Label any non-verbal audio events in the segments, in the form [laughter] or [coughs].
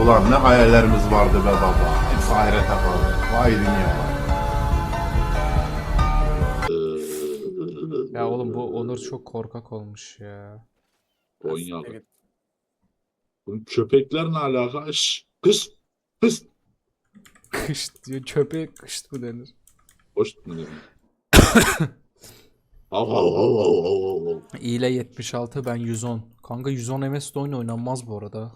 Ulan ne hayallerimiz vardı be baba. Hepsi ahirete kaldı. Vay dünya vay. Ya oğlum bu Onur çok korkak olmuş ya. Konyalı. Evet. Bu köpekler ne alaka? Şşş, kız, kız. Kışt diyor köpeğe kışt mı denir? Hoş mu dedim? [coughs] Hav hav hav hav hav hav. İyile 76 ben 110. Kanka 110 MS'de oyun oynanmaz bu arada.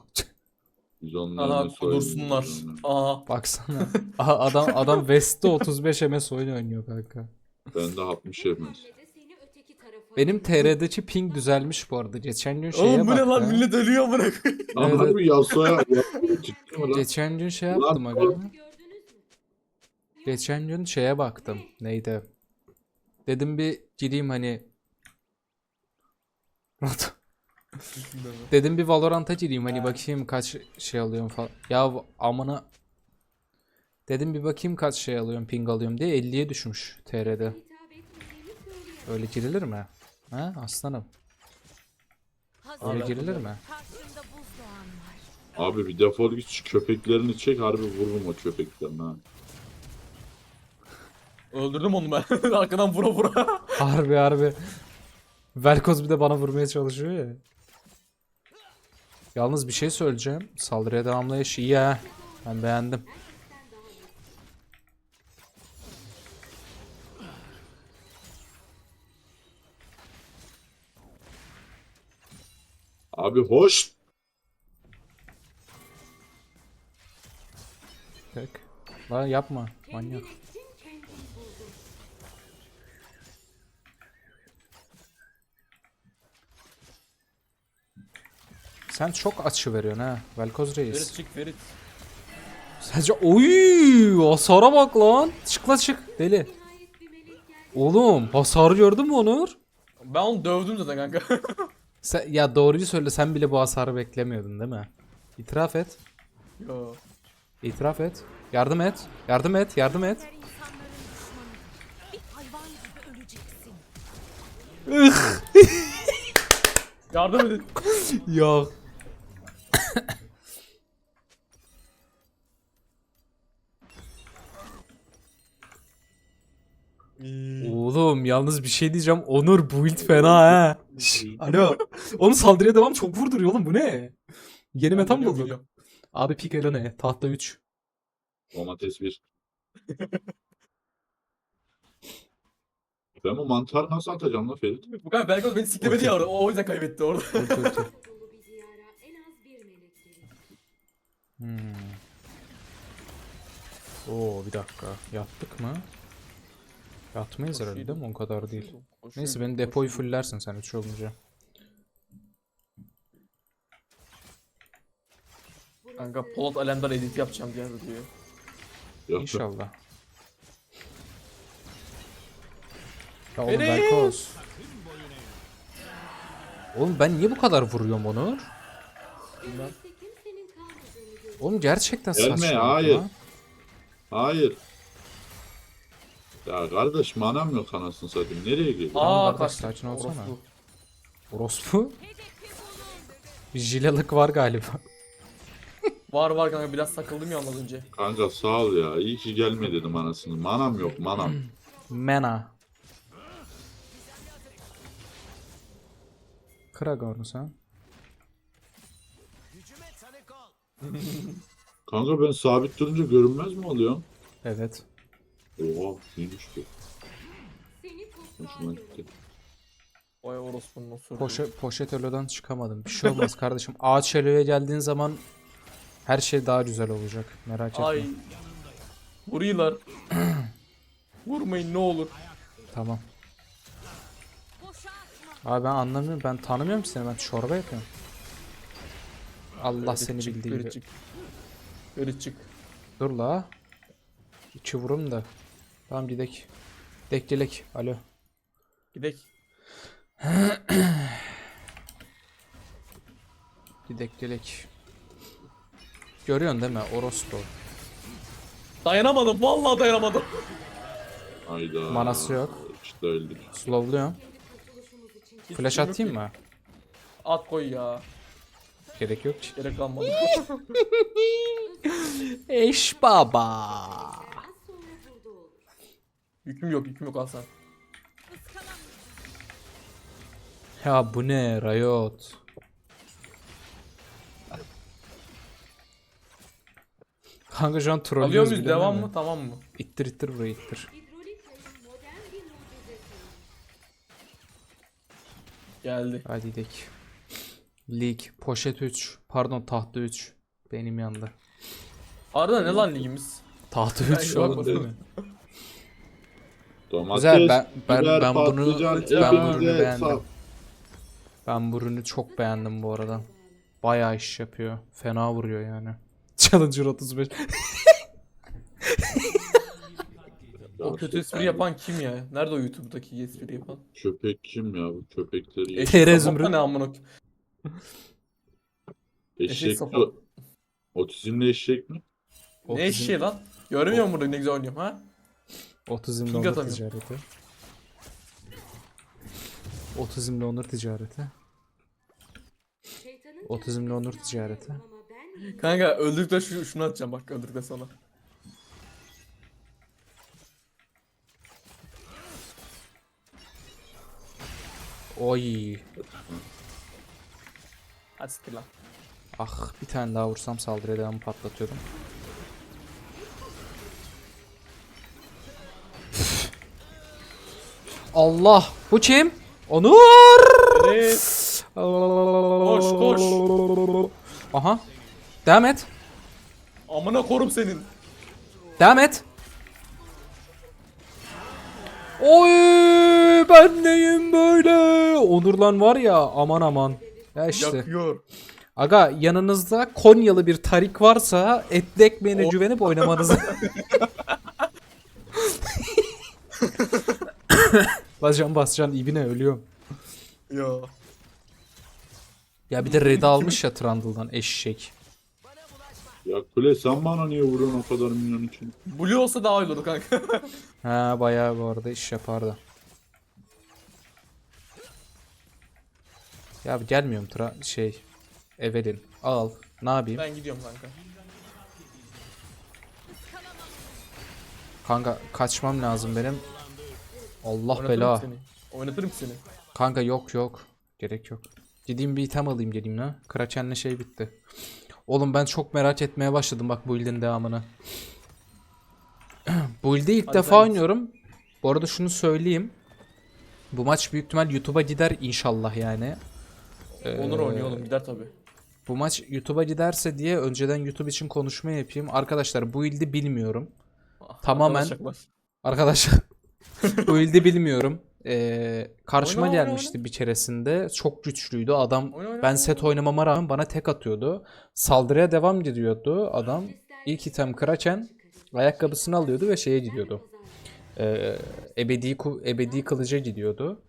Biz onları Aha oynuyoruz kudursunlar. Aha. Baksana. [laughs] Aha, adam adam West'te 35 MS oyun oynuyor kanka. Bende 60 yemez. Benim TR'deki ping düzelmiş bu arada. Geçen gün şeye Oğlum bu ne lan baktım. millet ölüyor koyayım. Ama Evet. harbi Yasuo'ya [laughs] lan? Geçen gün şey Lan yaptım aga. oğlum. Geçen gün şeye baktım. Neydi? Dedim bir gireyim hani. [laughs] Dedim bir Valorant'a gireyim hani bakayım kaç şey alıyorum falan. Ya amına. Dedim bir bakayım kaç şey alıyorum ping alıyorum diye 50'ye düşmüş TR'de. Öyle girilir mi? Ha aslanım. Öyle girilir mi? Karşımda buzdoğan var. Abi bir defol git şu köpeklerini çek harbi vururum o köpeklerini ha. Öldürdüm onu ben. [laughs] Arkadan vura vura. Harbi harbi. Velkoz bir de bana vurmaya çalışıyor ya. Yalnız bir şey söyleyeceğim. Saldırıya devamlayış iyi ha. Ben beğendim. Abi hoş. Tek. Lan yapma. Manyak. Sen çok açı veriyorsun ha. Velkoz Ferit reis. çık Ferit. Sadece oy hasara bak lan. Çık la çık deli. Oğlum hasarı gördün mü Onur? Ben onu dövdüm zaten kanka. [laughs] Sen, ya doğruyu söyle sen bile bu hasarı beklemiyordun değil mi? İtiraf et. Yo. İtiraf et. Yardım et. Yardım et. Yardım et. Yardım edin. [laughs] Ya. Oğlum yalnız bir şey diyeceğim. Onur build fena ha. Alo. Onu saldırıya devam çok vurduruyor oğlum bu ne? Yeni meta mı biliyorum. Abi pik ele ne? Tahta 3. Domates bir. [laughs] ben bu mantar nasıl atacağım la Ferit? Bu kanka Belgaz beni siklemedi ya orada. O o yüzden kaybetti orada. [laughs] Hmm. Oo bir dakika. Yattık mı? Yatmayız herhalde değil mi? O kadar değil. Neyse beni depoyu fullersin sen 3 olunca. Kanka Polat Alemdar edit yapacağım diye diyor. İnşallah. Ya oğlum! Berkoz. Oğlum ben niye bu kadar vuruyorum Onur? Bilmem. Oğlum gerçekten Gelme, saçma. hayır. ya. Hayır. Ya kardeş manam yok anasını satayım. Nereye gidiyor? Aa kardeş, kaçtı. sakin olsana. Orospu. Orospu. Bir jilelik var galiba. Var var kanka biraz sakıldım ya az önce. Kanka sağ ol ya. İyi ki gelme dedim anasını. Manam yok manam. Mena. Kırak onu sen. [laughs] Kanka ben sabit durunca görünmez mi oluyor? Evet. Oha iyiymiş bu. Hoşuma gitti. Vay orospunun o sürü. Poşet, ölüden çıkamadım. Bir şey olmaz kardeşim. [laughs] Ağaç ölüye geldiğin zaman her şey daha güzel olacak. Merak etme. Ay. Vuruyorlar. [clears throat] Vurmayın ne olur. Tamam. Abi ben anlamıyorum. Ben tanımıyorum seni. Ben çorba yapıyorum. Allah Ferit seni çık, bildiği gibi. çık. Ferit çık. Dur la. İki vurum da. Tamam gidek. Gidek gelek. Alo. Gidek. [clears throat] Gidek gelek. Görüyorsun değil mi? Orospu. Dayanamadım vallahi dayanamadım. Hayda. Manası yok. İşte öldük. Slowluyorum. Hiç Flash atayım mı? At koy ya. Gerek yok. Gerek kalmadı. [laughs] Eş baba. yüküm yok yüküm yok Hasan. Ya bu ne Riot? Kanka şu an Alıyor trollüyoruz muyuz bile devam değil mı tamam mı? İttir ittir burayı ittir. Geldi. Hadi gidelim. Lig, poşet 3. Pardon tahta 3. Benim yanında. Arada ne lan ligimiz? Tahta Ben 3 yok oğlum değil mi? Domates, Güzel ben ben, biber, ben bunu patlıcan, ben bunu hepinize beğendim. Ben bu ürünü çok beğendim bu arada. Bayağı iş yapıyor. Fena vuruyor yani. [laughs] Challenger 35. [laughs] O kötü espri yapan kim ya? Nerede o YouTube'daki espri yapan? Köpek kim ya bu köpekleri? Eşek Tere sapık Zümrüt. Ne amına koyayım? Eşek Eşek sapı. Otizmli eşek mi? Ne eşeği lan? Görmüyor musun burada ne güzel oynuyorum ha? Otizmle Ping onur atamıyorum. ticareti. Otizmle onur ticareti. Otizmle onur ticareti. Kanka öldükten şu, şunu atacağım bak öldükten sonra. Oy. Hadi siktir lan. Ah bir tane daha vursam saldırıya devamı patlatıyordum. Allah bu kim? Onur! Evet. Koş, koş. Aha. Devam et. Amına korum senin. Devam et. Oy ben neyim böyle? Onur lan var ya aman aman. Ya işte. Yakıyor. Aga yanınızda Konyalı bir tarik varsa etli ekmeğine O- güvenip oynamanızı. [laughs] Basacan basacan ibine ölüyorum. Ya. Ya bir de red almış ya Trundle'dan eşek. Ya kule sen bana niye vuruyorsun o kadar minyon için? Blue olsa daha iyi olurdu kanka. Ha bayağı bu arada iş yapardı. Ya gelmiyorum tra şey Evelyn al ne yapayım? Ben gidiyorum kanka. kanka kaçmam lazım benim. Allah Oynatırım bela. seni. Oynatırım seni. kanka yok yok. Gerek yok. Gideyim bir item alayım geleyim lan. Kraken'le şey bitti. Oğlum ben çok merak etmeye başladım bak bu build'in devamını. [clears throat] Bu build'i ilk Hadi defa git. oynuyorum. Bu arada şunu söyleyeyim. Bu maç büyük ihtimal YouTube'a gider inşallah yani Onur Ee, oynuyor oğlum gider tabi. Bu maç YouTube'a giderse diye önceden YouTube için konuşma yapayım. Arkadaşlar bu ildi bilmiyorum. Tamamen- Arkadaşlar bu [laughs] ildi bilmiyorum. Ee, karşıma Oyna, oyna, gelmişti bir keresinde. Çok güçlüydü. Adam Oyna, oyna, ben oyna. set oynamama rağmen bana tek atıyordu. Saldırıya devam ediyordu adam. İlk item Kraken ayakkabısını alıyordu ve şeye gidiyordu. Ee, ebedi ebedi kılıca gidiyordu.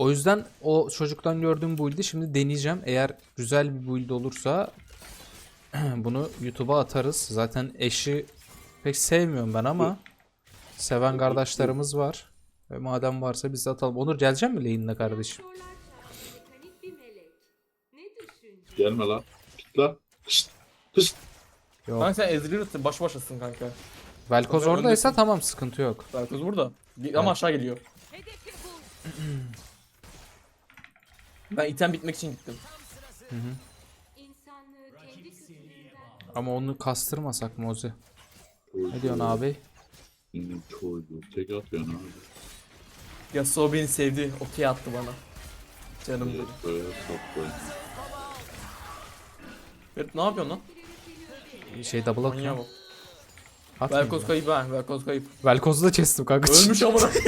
O yüzden o çocuktan gördüğüm build'i şimdi deneyeceğim. Eğer güzel bir build olursa [clears throat] bunu YouTube'a atarız. Zaten eşi pek sevmiyorum ben ama seven kardeşlerimiz var. Ve madem varsa biz de atalım. Onur gelecek mi lane'ine kardeşim? Gelme lan. Git lan. Hışt. Hışt. Yok. Kanka sen Ezreal'ın baş başasın kanka. Velkoz oradaysa tamam sıkıntı yok. Berkoz burada. Ama aşağı geliyor. [clears throat] Ben item bitmek için gittim. Ama onu kastırmasak Mozi. Ne diyorsun abi? Senin çocuğu. Tek atıyorsun abi. Yasuo beni sevdi. Okey attı bana. Canım dedi. Böyle saplayın. Ferit ne yapıyorsun lan? Şey double Manyağa atıyorum. bak. Atmayayım Velkoz ben. kayıp ha. Velkoz kayıp. Velkoz'u da kestim kanka. Ölmüş amına. [laughs]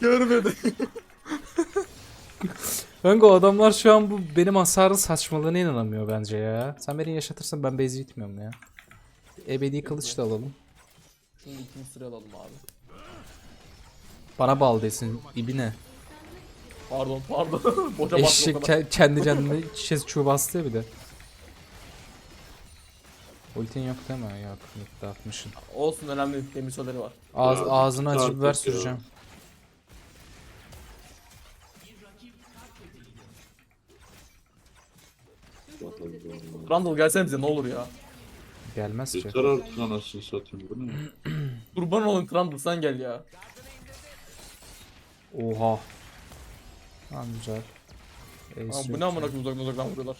Görmedi. Kanka o adamlar şu an bu benim hasarın saçmalığına inanamıyor bence ya. Sen beni yaşatırsan ben base gitmiyorum ya. Ebedi kılıç da alalım. Şimdi ikinci sıraya alalım abi. Bana bağlı desin ibine. Pardon pardon. [laughs] Boşa bastım Eşek o kadar. ke- kendi kendine şişe çuğu bastı ya bir de. Ultin yok değil mi? Yok. Yok atmışsın. Olsun önemli değil. Demir soleri var. Ağız, Ya, ağzına acı artık biber ya. süreceğim. Randall gelsene bize ne olur ya. Gelmez ki. Yeter artık anasını satayım bu ne? [clears throat] Kurban olun Randall sen gel ya. Oha. Tamam güzel. Ama Ace bu yok ne amına ya. koyayım uzaktan uzaktan vuruyorlar.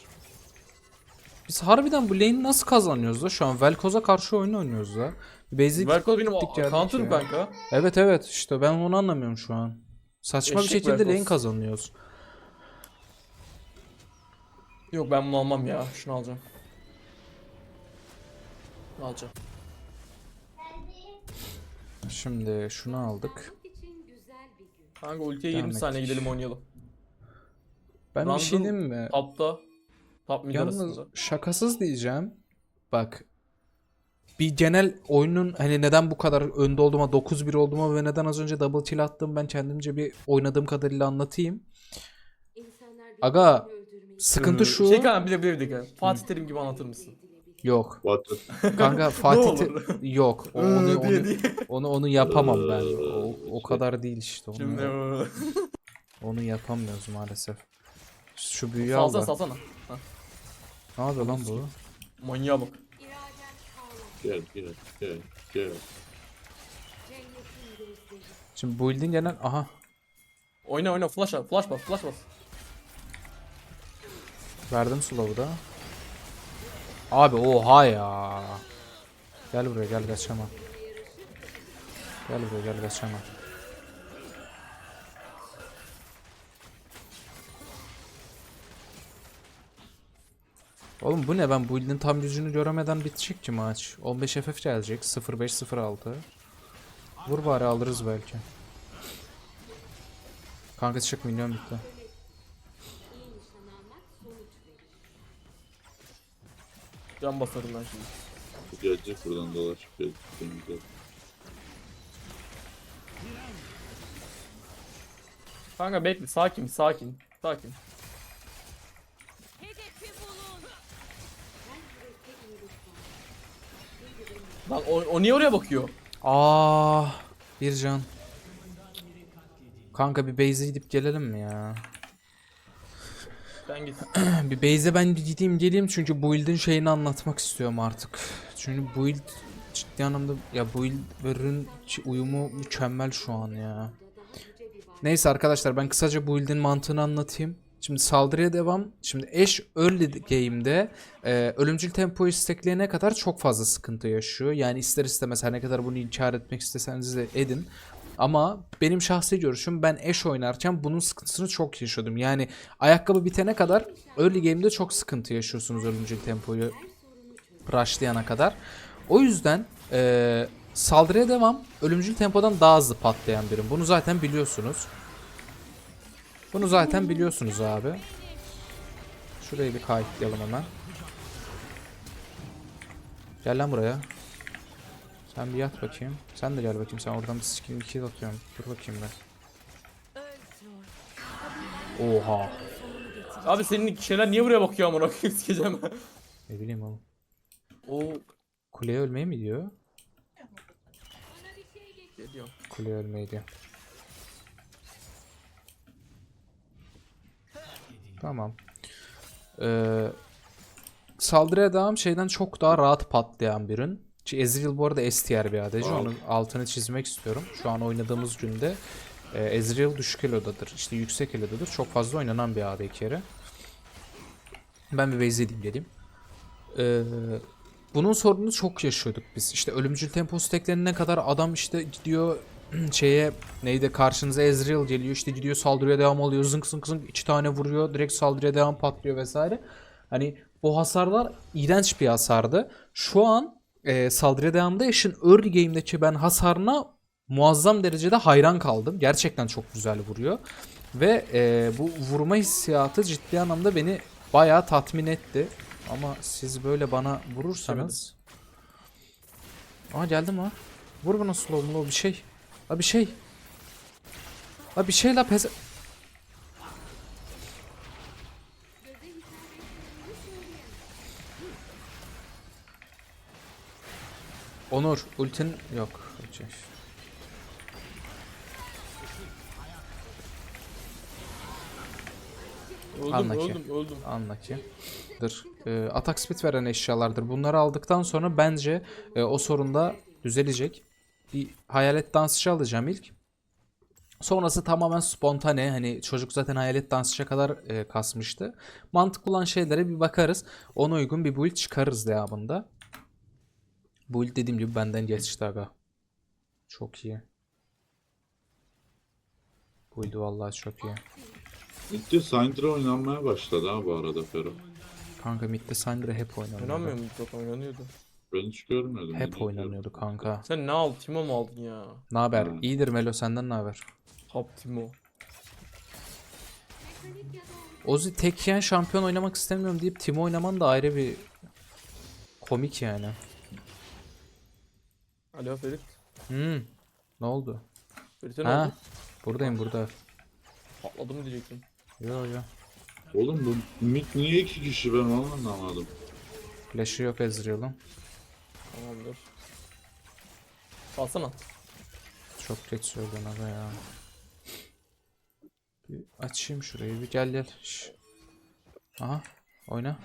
Biz harbiden bu lane'i nasıl kazanıyoruz da? Şu an Velkoz'a karşı oyun oynuyoruz da. Basic Velkoz benim gittik geldik counter'ım ya. kanka. Evet evet işte ben onu anlamıyorum şu an. Saçma bir Eşek şekilde Velkoz. lane kazanıyoruz. Yok ben bunu almam ya. Şunu alacağım. Bunu alacağım. Şimdi şunu aldık. Kanka ultiye Devam 20 saniye ettik. gidelim oynayalım. Ben bir şey diyeyim mi? Top'ta. Top mid Yalnız arasında. şakasız diyeceğim. Bak. Bir genel oyunun hani neden bu kadar önde olduğuma 9-1 olduğuma ve neden az önce double kill attım ben kendimce bir oynadığım kadarıyla anlatayım. Aga sıkıntı şu. Şey kanka bir de bir de bir dakika. Fatih Terim gibi anlatır mısın? Yok. Batı. Kanka [laughs] Fatih Te- olur. yok. O- onu, diye onu, diye. onu onu yapamam ben. O, o kadar değil işte. Onu, Şimdi onu yapamıyoruz maalesef. Şu büyüyü salsana al da. salsana. Ne yapıyor lan bu? Manyağa bak. Gel gel gel gel. Şimdi build'in genel aha Oyna oyna flash at. Flash bas flash bas. Verdim slow'u da. Abi oha ya. Gel buraya gel kaçama. Gel buraya gel kaçama. Oğlum bu ne ben build'in tam yüzünü göremeden bitecek ki maç. 15 FF gelecek 0506. Vur bari alırız belki. Kanka çık milyon bitti. Can basarım ben şimdi. Gelecek buradan dolar. Gelecek Kanka bekle sakin sakin. Sakin. Lan o, o niye oraya bakıyor? Aa, bir can. Kanka bir base'e gidip gelelim mi ya? Sen git. [clears throat] Bir base'e ben gideyim geleyim çünkü build'in şeyini anlatmak istiyorum artık. Çünkü build ciddi anlamda ya build ve uyumu mükemmel şu an ya. Neyse arkadaşlar ben kısaca build'in mantığını anlatayım. Şimdi saldırıya devam. Şimdi Ashe early game'de e, ölümcül tempoyu stackleyene kadar çok fazla sıkıntı yaşıyor. Yani ister istemez her ne kadar bunu inkar etmek isteseniz de edin. Ama benim şahsi görüşüm ben Ashe oynarken bunun sıkıntısını çok yaşıyordum. Yani ayakkabı bitene kadar early game'de çok sıkıntı yaşıyorsunuz ölümcül tempoyu rushlayana kadar. O yüzden e, saldırıya devam ölümcül tempodan daha hızlı patlayan birim. Bunu zaten biliyorsunuz. Bunu zaten biliyorsunuz abi. Şurayı bir kayıtlayalım hemen. Gel lan buraya. Sen bir yat bakayım. Sen de gel bakayım. Sen oradan bir skill 2 atıyorum. Dur bakayım ben. Oha. Abi senin şeyler niye buraya bakıyor amına koyayım [laughs] sikeceğim. Ne bileyim oğlum. o Kuleye ölmeyi mi diyor? geliyor. Kuleye ölmeyi diyor. Tamam. Ee, saldırıya devam şeyden çok daha rahat patlayan bir ürün. Ezreal bu arada S tier bir ADC. Wow. Onun altını çizmek istiyorum. Şu an oynadığımız günde e, Ezreal düşük elodadır. İşte yüksek elodadır. Çok fazla oynanan bir AD carry. Ben bir base edeyim geleyim. Ee, bunun sorununu çok yaşıyorduk biz. İşte ölümcül tempo stacklerine kadar adam işte gidiyor [clears throat] şeye neydi karşınıza Ezreal geliyor işte gidiyor saldırıya devam alıyor zınk zınk zınk iki tane vuruyor direkt saldırıya devam patlıyor vesaire. Hani bu hasarlar iğrenç bir hasardı. Şu an e, saldırıya devamda Ashe'in early game'deki ben hasarına muazzam derecede hayran kaldım. Gerçekten çok güzel vuruyor. Ve e, bu vurma hissiyatı ciddi anlamda beni bayağı tatmin etti. Ama siz böyle bana vurursanız... Aa geldim ha. Vur bana slow slow bir şey. La bir şey. La bir şey la peze... Onur ultin yok. Öldüm Anla ki. öldüm öldüm. Anla ki. Dır. Ee, atak speed veren eşyalardır. Bunları aldıktan sonra bence e, o sorun da düzelecek. Bir hayalet dansçı alacağım ilk. Sonrası tamamen spontane. Hani çocuk zaten hayalet dansçıya kadar e, kasmıştı. Mantıklı olan şeylere bir bakarız. Ona uygun bir build çıkarırız devamında. Build dediğim gibi benden geçti aga. Çok iyi. Build vallahi çok iyi. Bitti Syndra oynanmaya başladı ha bu arada Fero. Kanka midde Syndra hep oynanıyordu. Oynanmıyor mu? Yok oynanıyordu. Ben hiç görmedim. Hep Ne oynanıyordu kanka. Sen ne aldın? Timo mu aldın ya? Ne haber? Hmm. İyidir Melo senden ne haber? Hap Timo. Ozi tek yiyen şampiyon oynamak istemiyorum deyip Timo oynaman da ayrı bir komik yani. Alo Ferit. Hmm. Ne oldu? Ferit'e ne Ha. oldu? Buradayım burada. Patladı mı diyecektim. Yo yo. Oğlum bu mid niye iki kişi ben onu anlamadım. Flash'ı yok Ezreal'ın. Tamamdır. Alsana. Çok geç söyledin aga ya. Bir açayım şurayı bir gel gel. Şş. Aha. Oyna.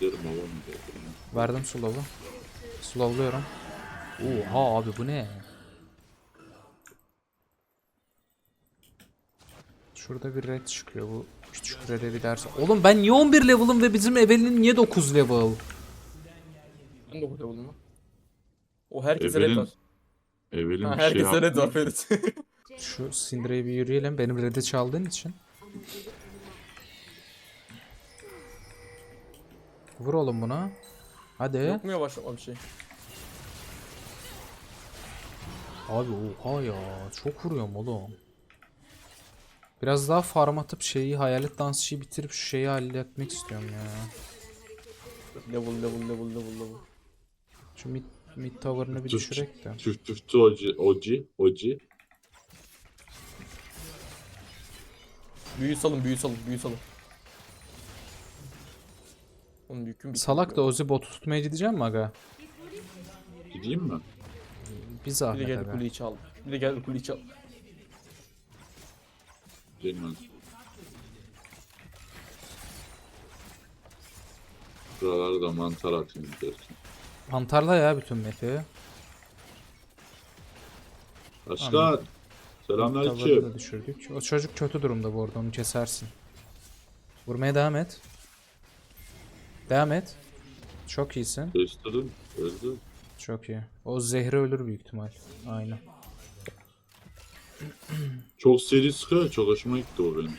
Derim oğlum dedim. Verdim slow'u. Slowluyorum. Oha abi bu ne? Şurada bir red çıkıyor bu küçük red'e bir ders. Oğlum ben niye 11 level'ım ve bizim Evelyn niye 9 level? Ben de burada buldum. O herkese red Evelyn var. Evelyn Ha, bir şey herkese red var Ferit. [laughs] Şu Syndra'yı bir yürüyelim benim red'i çaldığın için. Vur oğlum buna. Hadi. Yok mu yavaşlama bir şey? Abi oha ya çok vuruyorum oğlum. Biraz daha farm atıp şeyi hayalet dansçıyı bitirip şu şeyi halletmek istiyorum ya. Level level level level level. Şu mid, mid tower'ını bir Tüf- düşürek de. Tüf tüftü oci oci oci. Büyü salın büyü salın büyü salın. Oğlum yüküm. Salak da Ozi botu tutmaya gideceğim mi aga? Gideyim mi? Bir Bir de zahmet gel aga. kuleyi çal. Bir de gel kuleyi çal. Gelmez. Buraları da mantar atayım dersin. Mantarla ya bütün map'i. Başkan. Selamünaleyküm. da düşürdük. O çocuk kötü durumda bu arada onu kesersin. Vurmaya devam et. Devam et. Çok iyisin. Değiştirdim. Öldü. Çok iyi. O zehri ölür büyük ihtimal. Aynen. Çok seri sıkıyor. Çok hoşuma gitti o benim.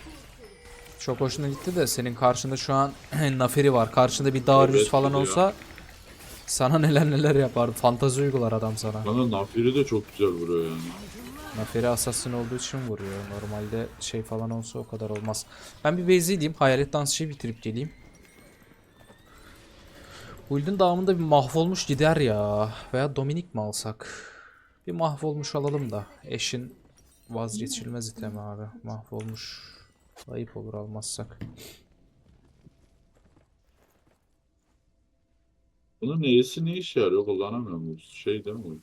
Çok hoşuna gitti de senin karşında şu an [clears throat] Naferi var. Karşında bir Darius Evet, falan olsa sana neler neler yapardı. Fantazi uygular adam sana. Bana Nafiri de çok güzel vuruyor yani. Naferi assassin olduğu için vuruyor. Normalde şey falan olsa o kadar olmaz. Ben bir base diyeyim. Hayalet dansçıyı bitirip geleyim. Build'in dağımında bir mahvolmuş gider ya. Veya Dominik mi alsak? Bir mahvolmuş alalım da. Eşin vazgeçilmez itemi abi. Mahvolmuş. Ayıp olur almazsak. Bunun neyisi ne işe yarıyor kullanamıyorum. Bu Şey değil mi? bu?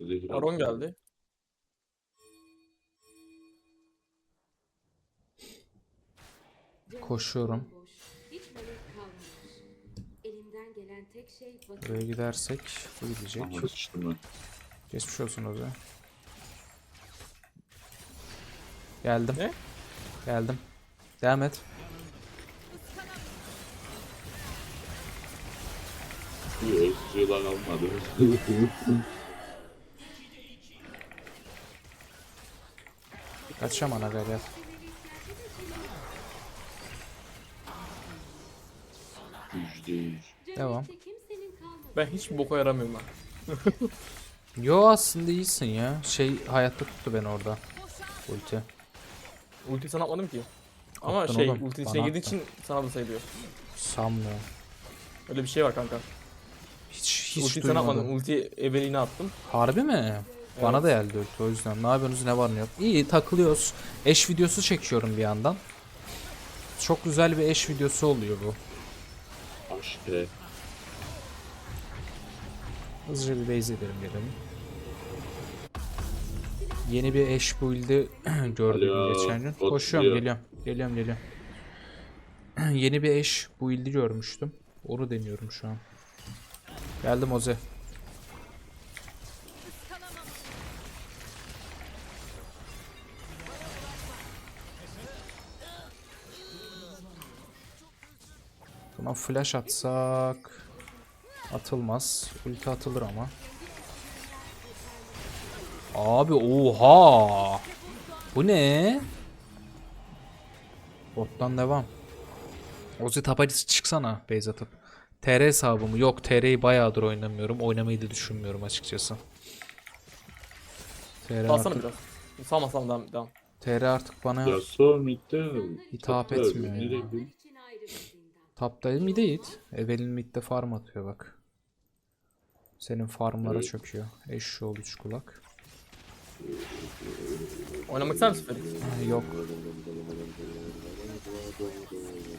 Zehir Baron atıyor. geldi. Koşuyorum. Buraya gidersek bu gidecek. Ama sıçtım ben. Geçmiş olsun Ozi. Geldim. Ne? Geldim. Devam et. Özcüler almadı. [laughs] Kaçacağım ana gel. Yüzde yüz. Devam. Ben hiç boka yaramıyorum lan. [laughs] Yo aslında iyisin ya. Şey hayatta tuttu beni orada. Ulti. Ulti sana atmadım ki. Ama Attın şey oğlum, ulti bana içine girdiği attın. için sana da sayılıyor. Sanmıyorum. Öyle bir şey var kanka. Hiç hiç ulti sana atmadım. duymadım. Ulti Evelyn'e attım. Harbi mi? Bana da geldi ulti o yüzden. Ne yapıyorsunuz ne var ne yok. İyi takılıyoruz. Eş videosu çekiyorum bir yandan. Çok güzel bir eş videosu oluyor bu. Aşk. Hızlıca bir base edelim gelelim. Yeni bir eş build'i [clears throat] gördüm Alo, geçen gün. bot Koşuyorum diyor. geliyorum. Geliyorum geliyorum. [clears throat] Yeni bir eş build'i görmüştüm. Onu deniyorum şu an. Geldim Oze. Buna flash atsak atılmaz. Ulti atılır ama. Abi oha. Bu ne? Bottan devam. Ozi tapacısı çıksana base atıp. TR hesabımı yok TR'yi bayağıdır oynamıyorum. Oynamayı da düşünmüyorum açıkçası. TR Salsana artık, biraz. Salma salma devam. devam. TR artık bana Yasuo midde. hitap etmiyor nereye ya. gidiyor? için ayrı bir zindan. Taptayım mid. Evelin midde farm atıyor bak. Senin farmlara Evet. çöküyor. Eşşoğlu üç kulak. Oynamak ister misin Felix? Ha, yok.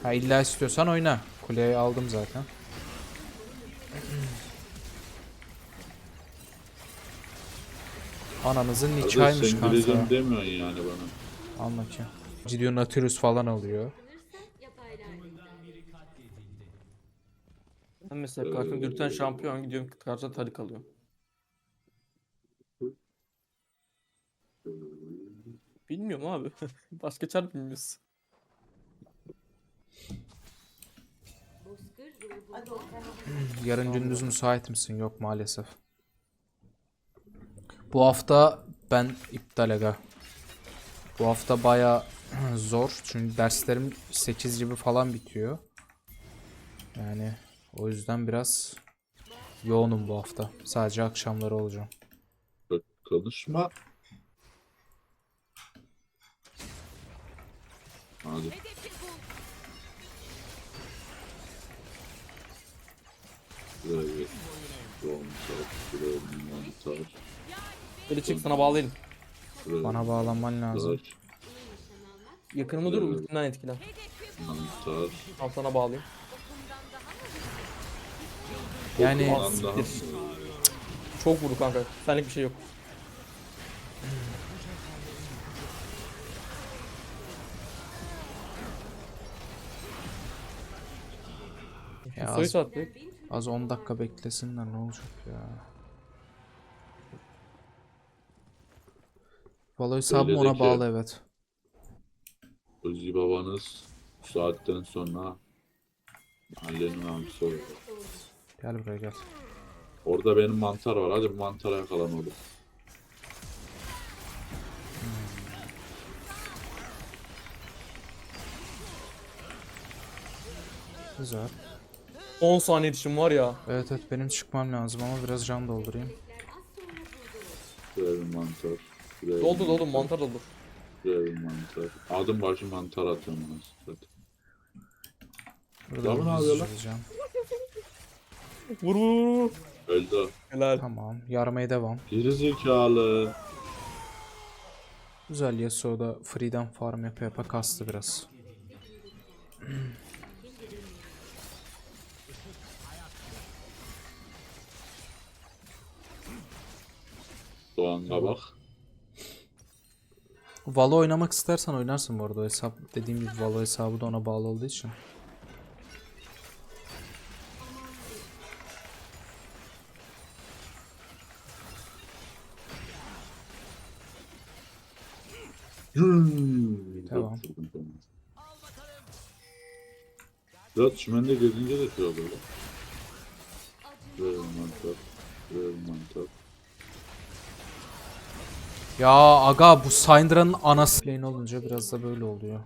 Ha illa istiyorsan oyna. Kuleyi aldım zaten. Ananızın Kardeş, nikahıymış sen kanka. gireceğim demiyorsun yani bana. Al bakayım. Gidiyor Nautilus falan alıyor. Ben mesela karşımda dürten şampiyon gidiyorum karşıda tarik alıyorum. Bilmiyorum abi. [laughs] Başka çar bilmiyoruz. Yarın gündüz müsait misin? Yok maalesef. Bu hafta ben iptal aga. Bu hafta baya [clears throat] zor. Çünkü derslerim 8 gibi falan bitiyor. Yani o yüzden biraz yoğunum bu hafta. Sadece akşamları olacağım. Konuşma. Hadi. Evet. Bir mantar, Böyle çık sana bağlayayım. şuraya Bana bağlanman lazım. Yakınımda dur ultimden etkilen. mantar. Al sana bağlayayım. Yani siktir. Çok vurdu kanka. Senlik bir şey yok. Ya az, sattı. az 10 dakika beklesinler ne olacak ya. Valo hesabım ona ki- bağlı evet. Özgü babanız bu saatten sonra mahallenin amcası oldu. Gel buraya gel. Orada benim mantar var. Hadi bu mantara yakalanalım. Güzel. 10 saniye dişim var ya. Evet evet benim çıkmam lazım ama biraz can doldurayım. Şuraya bir mantar. Şuraya bir Doldu doldu mantar doldu. Şuraya bir mantar. Adım başı mantar atıyorum. Burada Ya bu ne yapıyor lan? Vur vur vur. Öldü. o. Helal. Tamam. Yarmaya devam. Geri zekalı. Güzel Yasuo da free'den farm yapa yapa kastı biraz. Doğan kabak. Valo oynamak istersen oynarsın bu arada. Hesap dediğim gibi Valo hesabı da ona bağlı olduğu için. Hmm. Tamam. Biraz çimende gezince de şey oluyor. bir mantar. Şuraya bir mantar. Ya aga bu Syndra'nın anası lane olunca biraz da böyle oluyor.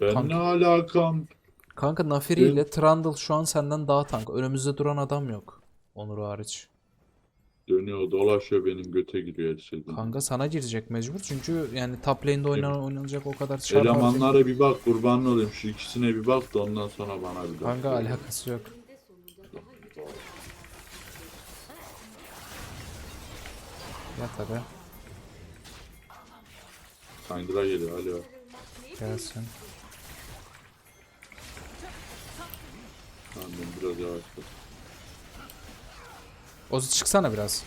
Ben Tank. ne alakam? Kanka Nafiri ile Trundle şu an senden daha tank. Önümüzde duran adam yok. Onur hariç. Dönüyor dolaşıyor benim göte giriyor her şeyden. Kanka sana girecek mecbur çünkü yani top lane'de oynan oynanacak o kadar harcayacak. Elemanlara bir bak kurban olayım şu ikisine bir bak da ondan sonra bana bir bak. Kanka alakası yok. Ya tabi. Kandıra geliyor alo. Gelsin. Tamam ben biraz yavaş Ozi çıksana biraz.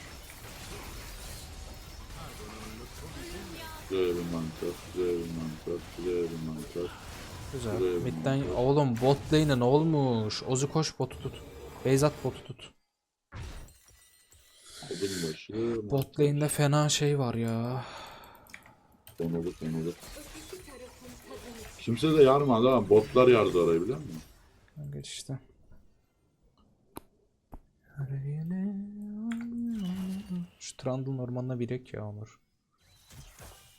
Bir mantar, bir mantar, bir mantar. Güzel. Buraya Midden bir- oğlum bot lane'e ne olmuş? Ozu koş botu tut. Beyzat botu tut. Odun başı. Bot lane'de fena şey var ya. Tarafın tadını Kimse de yarmadı ha. Botlar yardı orayı biliyor musun? Geç işte. Şu Trundle'ın ormanına birek ya Onur.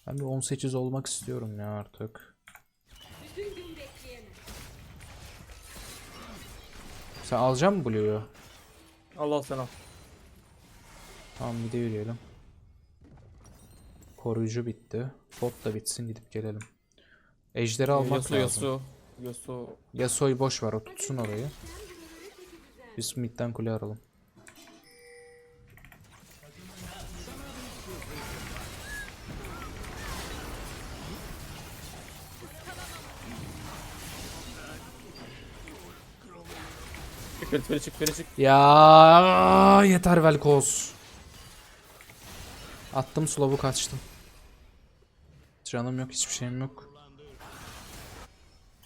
Ben bir 18 olmak istiyorum ya artık. bütün gün bekleyemem. Sen alacak mısın Blue'yu? Allah sen al. Tamam bir de yürüyelim. Koruyucu bitti. Bot da bitsin gidip gelelim. Ejderi almak Yasuo lazım. Yasuo. Yasuo. Yasuo'yu boş ver o tutsun orayı. Biz midden kule aralım. Çık Ferit Ferit çık Ferit çık. Ya yeter Velkoz. Attım slow'u kaçtım. Canım yok hiçbir şeyim yok.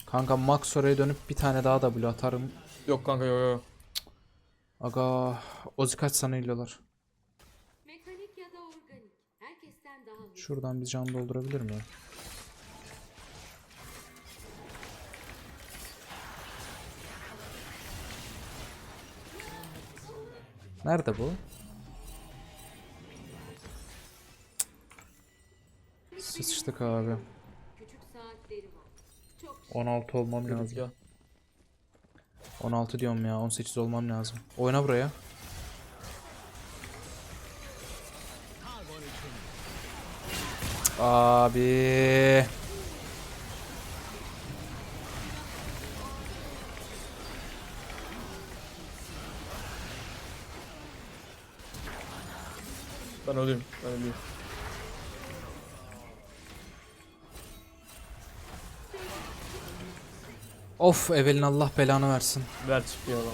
Kanka max oraya dönüp bir tane daha W atarım. Yok kanka yok yok. Aga Ozi kaç sanıyorlar. Mekanik ya da organik. Herkesten daha hızlı. Şuradan bir can doldurabilir miyim? Nerede bu? Sıçtık abi. Küçük saatleri var. Çok 16 olmam lazım. ya. 16 diyorum ya 18 olmam lazım. Oyna buraya. Abi. Öleyim. Ben öleyim. Of Evelin Allah belanı versin. Ver çık ya lan. ya.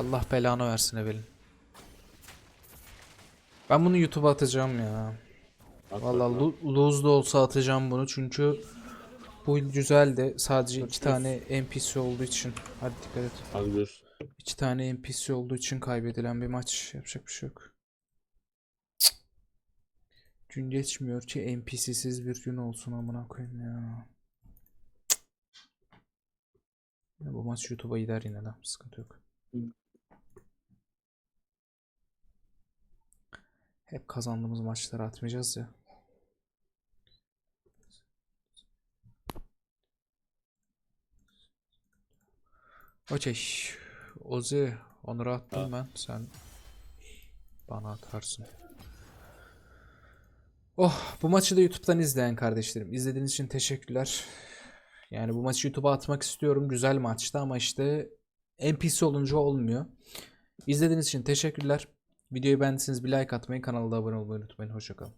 Allah belanı versin Evelin. Ben bunu YouTube'a atacağım ya. Vallahi lo- lose da olsa atacağım bunu çünkü bu güzel de sadece iki tane NPC olduğu için. Hadi dikkat et. Hadi bir. İki tane NPC olduğu için kaybedilen bir maç. Yapacak bir şey yok. Gün geçmiyor ki NPC'siz bir gün olsun amına koyayım ya. Ya bu maç YouTube'a gider yine de. Sıkıntı yok. Hep kazandığımız maçları atmayacağız ya. Okey. Ozi, Onur'a attım ben. Sen bana atarsın. Oh, bu maçı da YouTube'dan izleyen kardeşlerim. İzlediğiniz için teşekkürler. Yani bu maçı YouTube'a atmak istiyorum. Güzel maçtı ama işte NPC olunca olmuyor. İzlediğiniz için teşekkürler. Videoyu beğendiyseniz bir like atmayı, kanala da abone olmayı unutmayın. Hoşçakalın.